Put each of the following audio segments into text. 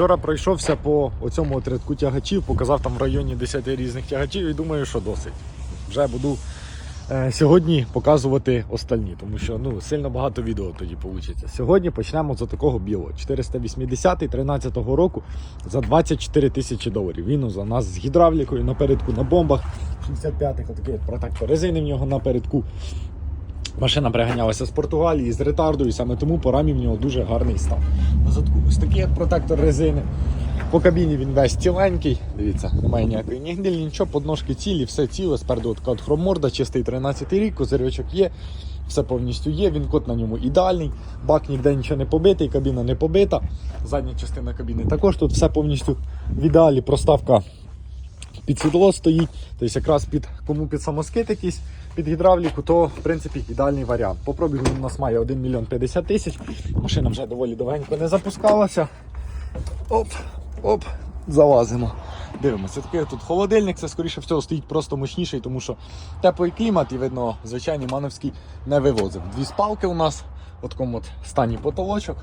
Вчора пройшовся по оцьому от рядку тягачів, показав там в районі 10 різних тягачів і думаю, що досить. Вже буду е, сьогодні показувати остальні, тому що ну, сильно багато відео тоді вийде. Сьогодні почнемо з такого білого. 480 13 року за 24 тисячі доларів. Він у нас з гідравлікою напередку на бомбах. 65-х отакий от протектор резини в нього напередку. Машина приганялася з Португалії, з ретарду, і саме тому по рамі в нього дуже гарний стан. На задку ось такий от протектор резини. По кабіні він весь ціленький. Дивіться, немає ніякої ні нічого, подножки цілі, все ціле. Спереду така от хроморда, чистий 13 рік, козирьочок є, все повністю є. Він код на ньому ідеальний. Бак ніде нічого не побитий, кабіна не побита. Задня частина кабіни також тут все повністю в ідеалі. Проставка під сідло стоїть, тобто якраз під кому під самоскид якийсь, під гідравліку, то в принципі ідеальний варіант. По пробігу у нас має 1 мільйон 50 тисяч. Машина вже доволі довгенько не запускалася. Оп, оп, залазимо. Дивимося, такий тут холодильник, це скоріше всього стоїть просто мощніший, тому що теплий клімат і видно, звичайний мановський не вивозив. Дві спалки у нас, в такому от стані потолочок.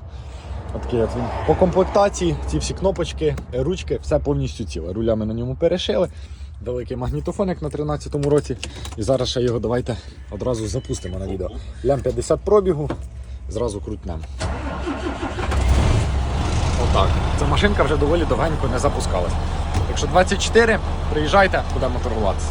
Отакий от він. По комплектації ці всі кнопочки, ручки, все повністю ціле. Рулями на ньому перешили. Великий магнітофоник на 13-му році. І зараз ще його давайте одразу запустимо на відео. Лям 50 пробігу, зразу крутнемо. Отак. Ця машинка вже доволі довгенько не запускалась. Якщо 24, приїжджайте, будемо торгуватися.